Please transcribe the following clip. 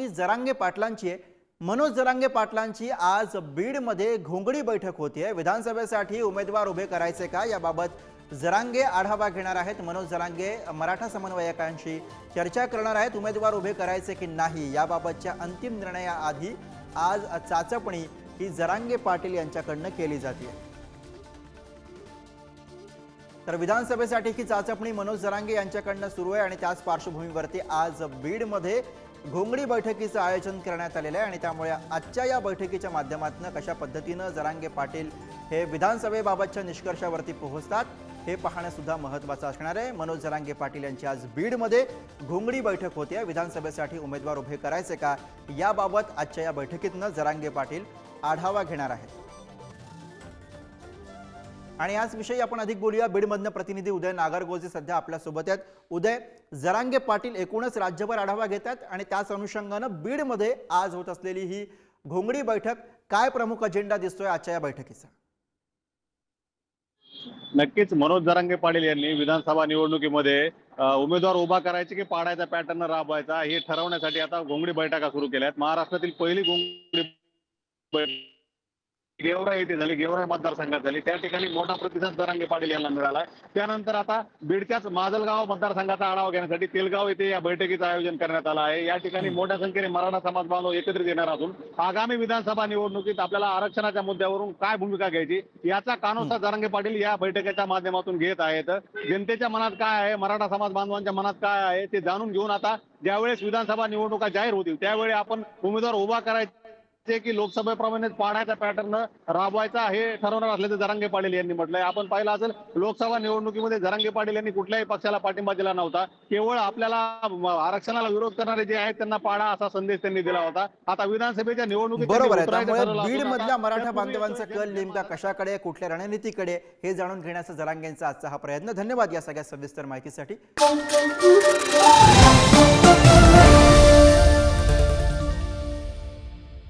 बातमी जरांगे पाटलांची आहे. मनोज जरांगे पाटलांची आज बीडमध्ये घोंगडी बैठक होती आहे विधानसभेसाठी उमेदवार उभे करायचे का? याबाबत जरांगे आढावा घेणार आहेत. मनोज जरांगे मराठा समन्वयकांशी चर्चा करणार आहेत. उमेदवार उभे करायचे की नाही? याबाबतच्या अंतिम निर्णयाआधी आज चाचपणी ही जरांगे पाटील यांच्याकडनं केली जाते तर विधानसभेसाठी ही चाचपणी मनोज जरांगे यांच्याकडनं सुरू आहे आणि त्याच पार्श्वभूमीवरती आज बीडमध्ये घोंगडी बैठकीचं आयोजन करण्यात आलेलं आहे आणि त्यामुळे आजच्या या बैठकीच्या माध्यमातून कशा पद्धतीनं जरांगे पाटील हे विधानसभेबाबतच्या निष्कर्षावरती पोहोचतात हे पाहणंसुद्धा महत्त्वाचं असणार आहे. मनोज जरांगे पाटील यांची आज बीडमध्ये घोंगडी बैठक होते विधानसभेसाठी उमेदवार उभे करायचे का? याबाबत आजच्या या बैठकीतनं जरांगे पाटील आढावा घेणार आहेत. आणि याच विषयी आपण अधिक बोलूया. बीडमधनं प्रतिनिधी उदय नागरगोजे सध्या आपल्यासोबत आहेत. उदय जरांगे पाटील एकूणच राज्यभर आढावा घेतात आणि त्याच अनुषंगानं बीडमध्ये आज होत असलेली ही घोंगडी बैठक काय प्रमुख अजेंडा दिसतोय आजच्या या बैठकीचा? नक्कीच मनोज जरांगे पाटील यांनी विधानसभा निवडणुकीमध्ये उमेदवार उभा करायचे की पाडायचा पॅटर्न राबवायचा हे ठरवण्यासाठी आता घोंगडी बैठका सुरू केल्या आहेत महाराष्ट्रातील पहिली घोंगडी बैठक गेवरा येथे झाली गेवरा मतदारसंघात झाली. त्या ठिकाणी मोठा प्रतिसाद जरांगे पाटील यांना मिळाला. त्यानंतर आता बीडच्याच माजलगाव मतदारसंघाचा आढावा घेण्यासाठी तेलगाव येथे या बैठकीचं आयोजन करण्यात आलं आहे. या ठिकाणी मोठ्या संख्येने मराठा समाज बांधव एकत्रित येणार असून आगामी विधानसभा निवडणुकीत आपल्याला आरक्षणाच्या मुद्द्यावरून काय भूमिका घ्यायची याचा कानोसा जरांगे पाटील या बैठकीच्या माध्यमातून घेत आहेत. जनतेच्या मनात काय आहे मराठा समाज बांधवांच्या मनात काय आहे ते जाणून घेऊन आता ज्यावेळेस विधानसभा निवडणुका जाहीर होतील त्यावेळी आपण उमेदवार उभा करायचे की लोकसभेप्रमाणेच पाडायचा पॅटर्न राबवायचा हे ठरवणार असल्याचं जरांगे पाटील यांनी म्हटलंय. आपण पाहिलं असेल लोकसभा निवडणुकीमध्ये जरांगे पाटील यांनी कुठल्याही पक्षाला पाठिंबा दिला नव्हता. केवळ आपल्याला आरक्षणाला विरोध करणारे जे आहेत त्यांना पाडा असा संदेश त्यांनी दिला होता. आता विधानसभेच्या निवडणुकीत बरोबर आहे. त्यामुळे बीड मधल्या मराठा बांधवांचा कल नेमका कशाकडे कुठल्या रणनीतीकडे हे जाणून घेण्याचा जरांगेंचा आजचा हा प्रयत्न. धन्यवाद या सगळ्या सविस्तर माहितीसाठी.